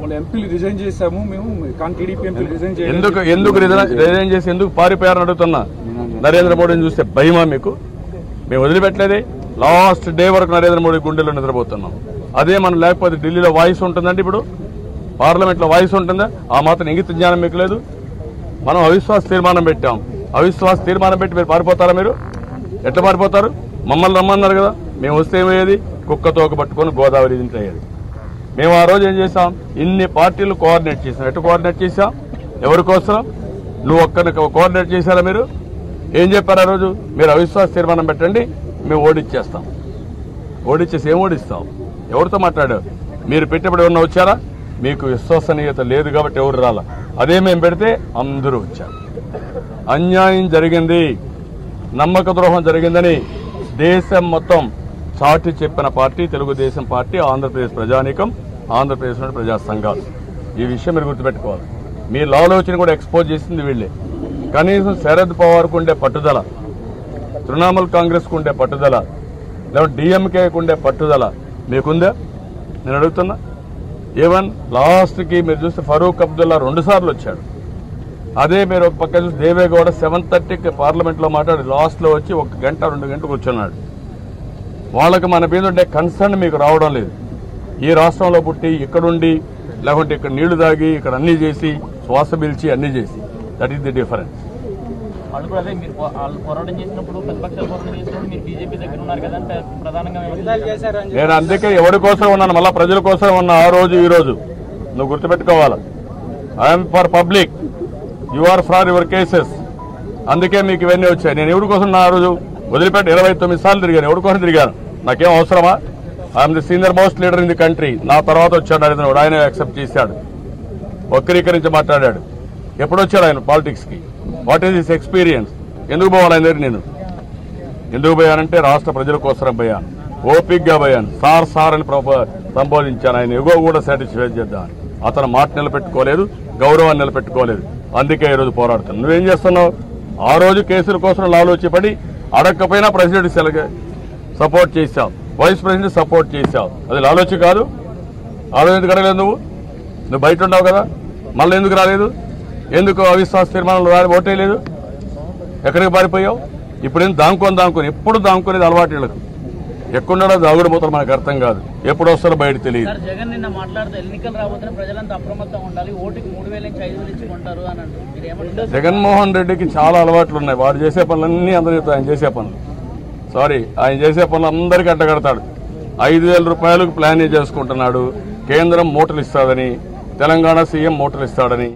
వాళ్ళ ఎంపీలు రిజైన్ చేశాము మేము కానీ టీడీపీ ఎంపీలు రిజైన్ చేయాలి ఎందుకు ఎందుకు రిజైన్ రిజైన్ చేసి ఎందుకు పారిపోయారని అడుగుతున్నా? నరేంద్ర మోడీని చూస్తే భయమా మీకు? మేము వదిలిపెట్టలేదే. లాస్ట్ డే వరకు నరేంద్ర మోడీ గుండెల్లో నిద్రపోతున్నాం. అదే మనం లేకపోతే ఢిల్లీలో వాయిస్ ఉంటుందండి ఇప్పుడు? పార్లమెంట్లో వాయిస్ ఉంటుందా? ఆ మాత్రం ఇంగిత జ్ఞానం మీకు లేదు. మనం అవిశ్వాస తీర్మానం పెట్టాం. అవిశ్వాస తీర్మానం పెట్టి మీరు పారిపోతారా మీరు? ఎట్లా పారిపోతారు? మమ్మల్ని రమ్మన్నారు కదా. మేము వస్తే ఏమయ్యేది? కుక్క తోక పట్టుకొని గోదావరి ఇంటి అయ్యేది. మేము ఆ రోజు ఏం చేసాం ఇన్ని పార్టీలు కోఆర్డినేట్ చేసాం ఎటు కోఆర్డినేట్ చేసాం ఎవరి కోసం నువ్వు ఒక్కరిని కోఆర్డినేట్ చేశారా మీరు? ఏం చెప్పారు ఆ రోజు? మీరు అవిశ్వాస తీర్మానం పెట్టండి మేము ఓడిచ్చేస్తాం. ఓడిచ్చేసి ఏం ఓడిస్తాం? ఎవరితో మాట్లాడారు? మీరు పెట్టేప్పుడు ఎవరన్నా వచ్చారా? మీకు విశ్వసనీయత లేదు కాబట్టి ఎవరు రాలా? అదే మేము పెడితే అందరూ వచ్చారు. అన్యాయం జరిగింది. నమ్మక ద్రోహం జరిగిందని దేశం మొత్తం చాటి చెప్పిన పార్టీ తెలుగుదేశం పార్టీ ఆంధ్రప్రదేశ్ ప్రజానీకం ఆంధ్రప్రదేశ్లోని ప్రజా సంఘాలు. ఈ విషయం మీరు గుర్తుపెట్టుకోవాలి. మీ లాలోచన కూడా ఎక్స్పోజ్ చేసింది వీళ్ళే. కనీసం శరద్ పవార్కు ఉండే పట్టుదల తృణమూల్ కాంగ్రెస్కు ఉండే పట్టుదల లేకపోతే డిఎంకేకు ఉండే పట్టుదల మీకుందా? నేను అడుగుతున్నా. ఈవెన్ లాస్ట్కి మీరు చూస్తే ఫరూక్ అబ్దుల్లా రెండుసార్లు వచ్చాడు. అదే మీరు ఒక పక్క చూసి దేవేగౌడ సెవెన్ థర్టీకి పార్లమెంట్లో మాట్లాడి లాస్ట్లో వచ్చి ఒక గంట రెండు గంటలు కూర్చున్నాడు. వాళ్ళకి మన మీద ఉండే కన్సర్న్ మీకు రావడం లేదు. ఈ రాష్ట్రంలో పుట్టి ఇక్కడుండి లేకుంటే ఇక్కడ నీళ్ళు తాగి ఇక్కడ అన్నీ చేసి శ్వాస పీల్చి అన్నీ చేసి. దట్ ఈస్ ది డిఫరెన్స్ వాళ్ళు కూడా అదే మీరు పో- వాళ్ళు పోరాటం చేసినప్పుడు ప్రతిపక్షాలు పోరాటం చేసినప్పుడు మీరు బీజేపీ దగ్గర ఉన్నారు కదా అంటే ప్రధానంగా విమర్శించారు. నేను అందుకే ఎవరి కోసం ఉన్నాను మళ్ళా ప్రజల కోసం ఉన్నా ఆ రోజు ఈ రోజు. నువ్వు గుర్తుపెట్టుకోవాలి. I'm for public you are for your cases అందుకే మీకు ఇవన్నీ వచ్చాయి. నేను ఎవరి కోసం నా ఆ రోజు? వదిలిపెట్టి ఇరవై తొమ్మిది సార్లు తిరిగాను ఎవడుకొని తిరిగాను? నాకేం అవసరమా? I'm the senior most leader in the country నా తర్వాత వచ్చాడు నరేంద్ర మోడీ ఆయన యాక్సెప్ట్ చేశాడు. వక్రీకరించి మాట్లాడాడు. ఎప్పుడు వచ్చాడు ఆయన పాలిటిక్స్కి? వాట్ ఈస్ హిస్ ఎక్స్పీరియన్స్ ఎందుకు పోవాలి ఆయన దగ్గర నేను? ఎందుకు పోయానంటే రాష్ట్ర ప్రజల కోసం పోయాను. ఓపిక్గా పోయాను. సార్ సార్ అని సంబోధించాను. ఆయన ఎగో కూడా సాటిస్ఫై చేద్దాం అతను మాట నిలబెట్టుకోలేదు గౌరవాన్ని నిలబెట్టుకోలేదు. అందుకే ఈరోజు పోరాడుతాను నువ్వేం చేస్తున్నావు? ఆ రోజు కేసుల కోసం లాలోచిపడి అడగకపోయినా ప్రెసిడెంట్ సెలగ సపోర్ట్ చేశావు వైస్ ప్రెసిడెంట్ సపోర్ట్ చేశావు అది లాలోచి కాదు. ఆలోచన ఎందుకు అడగలేదు నువ్వు? నువ్వు బయట ఉన్నావు కదా. మళ్ళీ ఎందుకు రాలేదు? ఎందుకు అవిశ్వాస తీర్మానాలు రాలి? ఓటేయలేదు ఎక్కడికి పారిపోయావు? ఇప్పుడేం దాంకొని దాంకొని? ఎప్పుడు దాంకునేది అలవాటు వీళ్ళకు. ఎక్కడున్నాడో దాగుడు పోతారు మనకు అర్థం కాదు. ఎప్పుడు వస్తారో బయట తెలియదు. జగన్ నిన్న మాట్లాడుతూ ఎన్నికలు రాబోతున్న ప్రజలంతా అప్రమత్తంగా ఉండాలి. ఓటుకి మూడు వేల నుంచి ఐదు వేలు అని అంటారు జగన్మోహన్ రెడ్డికి చాలా అలవాట్లు ఉన్నాయి. వాడు చేసే పనులన్నీ అందరితో ఆయన చేసే పనులు. సారీ ఆయన చేసే పనులు అందరికీ అడ్డగడతాడు. ఐదు వేల రూపాయలకు ప్లాన్ చేసుకుంటున్నాడు. కేంద్రం మూటలు ఇస్తాడని తెలంగాణ సీఎం మూటలు ఇస్తాడని.